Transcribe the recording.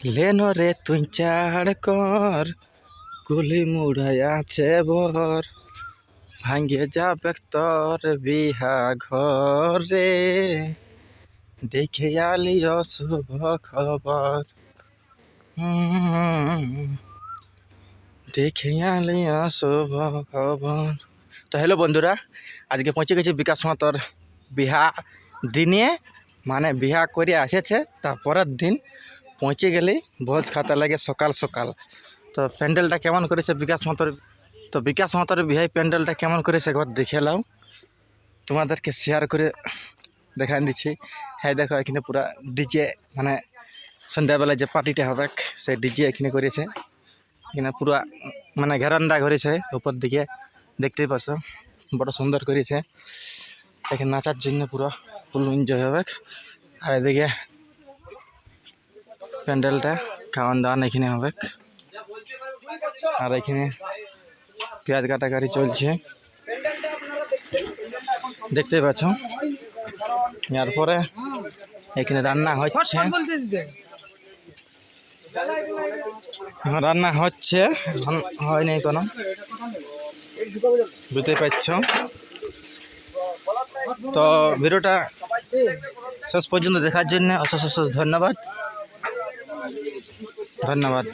Lenoe রে তুই চাড় কর, গুলি মুড়াই আছে বর ভাঙ্গে যাবে তোর বিহা ঘরে। দেখে আলি অশুভ খবর। দেখে আলি অশুভ খবর। তো হ্যালো বন্ধুরা, আজকে পৌঁছে গেছি বিকাশ মাতর বিহা দিনে মানে বিহা করে এসেছে তারপরের দিন পৌঁছে গেলেই ভোজ খাতা লাগে সকাল সকাল। তো প্যান্ডেলটা কেমন করেছে বিকাশ মাতর তো বিকাশ মাতর বিহাই প্যান্ডেলটা কেমন করেছে একবার দেখে নাও। তোমাদেরকে শেয়ার করে দেখান দিচ্ছি। হ্যাঁ দেখো, এখানে পুরা ডিজে মানে সন্ধ্যাবেলায় যে পার্টিটা হবে সেই ডিজে এখানে করেছে। এখানে পুরা মানে ঘেরান্ডা করেছে উপর দিকে। দেখতেই পাচ্ছ, বড় সুন্দর করেছে। এখানে নাচার জন্য পুরো ফুল এনজয় হবে। আর এদিকে প্যান্ডেলটা, খাওয়ান দাওয়ান এখানে হবে। আর এখানে পেঁয়াজ কাটাকাটি চলছে। দেখতেই পাচ্ছ। এরপরে এখানে রান্না হচ্ছে। রান্না হচ্ছে। এখন হয়নি কোনো। বুঝতে পারছ। তো ভিডিওটা শেষ পর্যন্ত দেখার জন্য অশেষ অশেষ ধন্যবাদ। धन्यवाद।